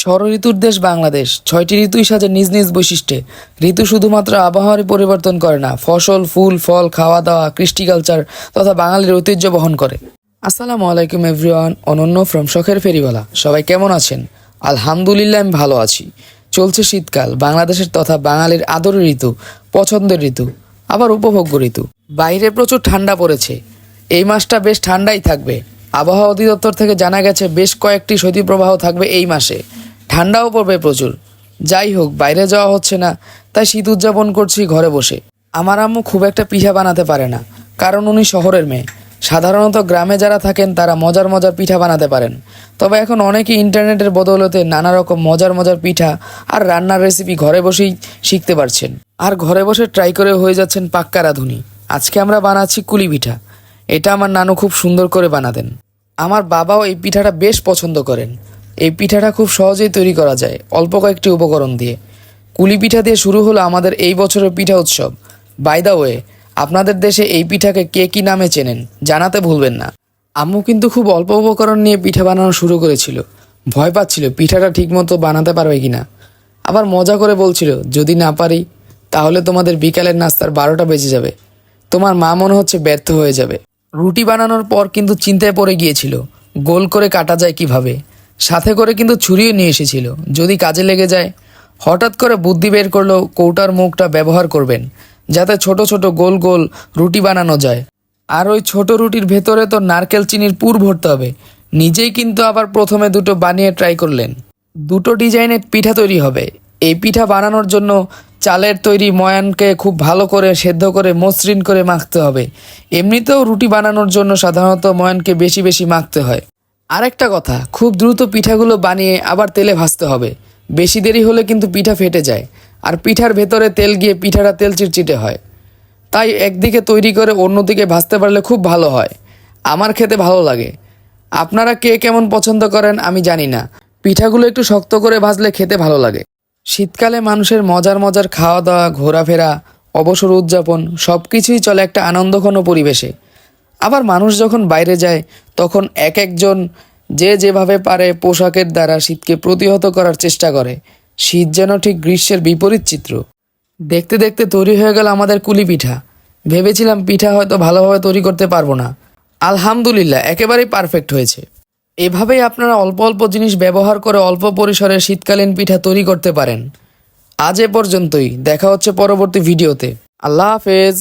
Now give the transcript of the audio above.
ষড় ঋতুর দেশ বাংলাদেশ। ছয়টি ঋতুই সাজে নিজ নিজ বৈশিষ্ট্যে। ঋতু শুধুমাত্র আবহাওয়ার পরিবর্তন করে না, ফসল, ফুল, ফল খাওয়া দাওয়া কৃষ্টি কালচার তথা বাঙালির ঐতিহ্য বহন করে। আসসালামু আলাইকুম এভরিওয়ান, অনন্য ফ্রম শখের ফেরিওয়ালা। সবাই কেমন আছেন? আলহামদুলিল্লাহ আমি ভালো আছি। চলছে শীতকাল, বাংলাদেশের তথা বাঙালির আদরের ঋতু, পছন্দের ঋতু, আবার উপভোগ্য ঋতু। বাইরে প্রচুর ঠান্ডা পড়েছে। এই মাসটা বেশ ঠান্ডাই থাকবে। আবহাওয়া অধিদপ্তর থেকে জানা গেছে, বেশ কয়েকটি শৈত্যপ্রবাহ থাকবে এই মাসে। ঠান্ডাও পড়বে প্রচুর। যাই হোক, বাইরে যাওয়া হচ্ছে না, তাই শীত উদযাপন করছি ঘরে বসে। আমার আম্মু খুব একটা পিঠা বানাতে পারে না, কারণ উনি শহরের মেয়ে। সাধারণত গ্রামে যারা থাকেন, তারা মজার মজার পিঠা বানাতে পারেন। তবে এখন অনেকেই ইন্টারনেটের বদৌলতে নানা রকম মজার মজার পিঠা আর রান্নার রেসিপি ঘরে বসেই শিখতে পারছেন। আর ঘরে বসে ট্রাই করে হয়ে যাচ্ছেন পাক্কা রাঁধুনি। আজকে আমরা বানাচ্ছি কুলি পিঠা। এটা আমার নানু খুব সুন্দর করে বানাতেন। আমার বাবাও এই পিঠাটা বেশ পছন্দ করেন। এই পিঠাটা খুব সহজেই তৈরি করা যায়, অল্প কয়েকটি উপকরণ দিয়ে। কুলি পিঠা দিয়ে শুরু হলো আমাদের এই বছরের পিঠা উৎসব। বাই ওয়ে আপনাদের দেশে এই পিঠাকে কে কি নামে চেনেন, জানাতে ভুলবেন না। আম্মু কিন্তু খুব অল্প উপকরণ নিয়ে পিঠা বানানো শুরু করেছিল। ভয় পাচ্ছিল পিঠাটা ঠিকমতো বানাতে পারবে কি না আবার মজা করে বলছিল, যদি না পারি, তাহলে তোমাদের বিকালের নাস্তার বারোটা বেজে যাবে। তোমার মা মনে হচ্ছে ব্যর্থ হয়ে যাবে। রুটি বানানোর পর কিন্তু চিন্তায় পড়ে গিয়েছিল, গোল করে কাটা যায় কীভাবে? সাথে করে কিন্তু ছুরিও নিয়ে এসেছিল। যদি কাজে লেগে যায়, হঠাৎ করে বুদ্ধি বের করল কৌটার মুখটা ব্যবহার করবেন, যাতে ছোট ছোট গোল গোল রুটি বানানো যায়। আর ওই ছোট রুটির ভেতরে তো নারকেল চিনির পুর ভরতে হবে। নিজেই কিন্তু আবার প্রথমে দুটো বানিয়ে ট্রাই করলেন। দুটো ডিজাইনের পিঠা তৈরি হবে। এই পিঠা বানানোর জন্য চালের তৈরি ময়ানকে খুব ভালো করে সেদ্ধ করে, মসৃণ করে মাখতে হবে। এমনিতেও রুটি বানানোর জন্য সাধারণত ময়ানকে বেশি বেশি মাখতে হয়। আরেকটা কথা, খুব দ্রুত পিঠাগুলো বানিয়ে আবার তেলে ভাজতে হবে। বেশি দেরি হলে কিন্তু পিঠা ফেটে যায়, আর পিঠার ভেতরে তেল গিয়ে পিঠাটা তেল চিটচিটে হয়। তাই একদিকে তৈরি করে অন্যদিকে ভাজতে পারলে খুব ভালো হয়। আমার খেতে ভালো লাগে। আপনারা কে কেমন পছন্দ করেন আমি জানি না। পিঠাগুলো একটু শক্ত করে ভাজলে খেতে ভালো লাগে। শীতকালে মানুষের মজার মজার খাওয়া দাওয়া ঘোরাফেরা, অবসর উদযাপন সব কিছুই চলে একটা আনন্দঘন পরিবেশে। আবার মানুষ যখন বাইরে যায়, তখন এক একজন যে যেভাবে পারে পোশাকের দ্বারা শীতকে প্রতিহত করার চেষ্টা করে। শীত যেন ঠিক গ্রীষ্মের বিপরীত চিত্র। দেখতে দেখতে তৈরি হয়ে গেল আমাদের কুলি পিঠা। ভেবেছিলাম পিঠা হয়তো ভালোভাবে তৈরি করতে পারব না। আলহামদুলিল্লাহ, একেবারেই পারফেক্ট হয়েছে। এভাবেই আপনারা অল্প অল্প জিনিস ব্যবহার করে অল্প পরিসরে শীতকালীন পিঠা তৈরি করতে পারেন। আজ এ পর্যন্তই। দেখা হচ্ছে পরবর্তী ভিডিওতে। আল্লাহ হাফেজ।